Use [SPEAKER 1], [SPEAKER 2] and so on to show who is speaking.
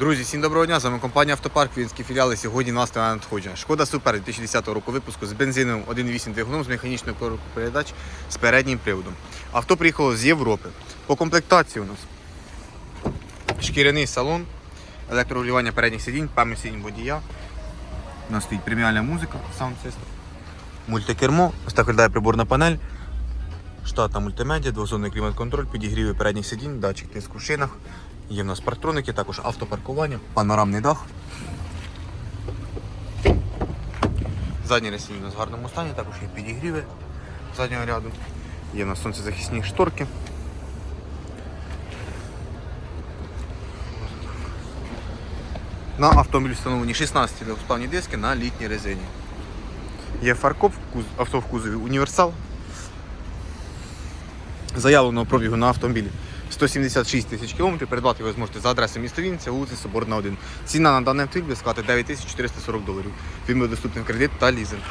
[SPEAKER 1] Друзі, всім доброго дня. З вами компанія Автопарк, Вінські філіали. Сьогодні нас на надходження. Шкода Супер 2010 року випуску з бензиновим 1.8 двигуном з механічною коробкою передач з переднім приводом. Авто приїхало з Європи. По комплектації у нас шкіряний салон, електрорегулювання передніх сидінь, пам'ять сидінь водія. У нас стоїть преміальна музика, саунд систем. Мультикермо, ось так виглядає приборна панель. Штатна мультимедіа, двозонний клімат-контроль, підігріви передніх сидінь, датчик тиску в шинах. Є в нас парктроники, також автопаркування, панорамний дах. Задні ресінь у нас в гарному стані, також є підігріви заднього ряду. Є в нас сонцезахисні шторки. На автомобіль встановлені 16 легкосплавні диски на літній резині. Є фаркоп, авто в кузові універсал. Заявленого пробігу на автомобілі 176 тисяч кілометрів. Придбати ви зможете за адресою міста Вінниця, вулиця Соборна 1. Ціна на даний автомобіль складає складати 9440 доларів. Він буде доступний кредит та лізинг.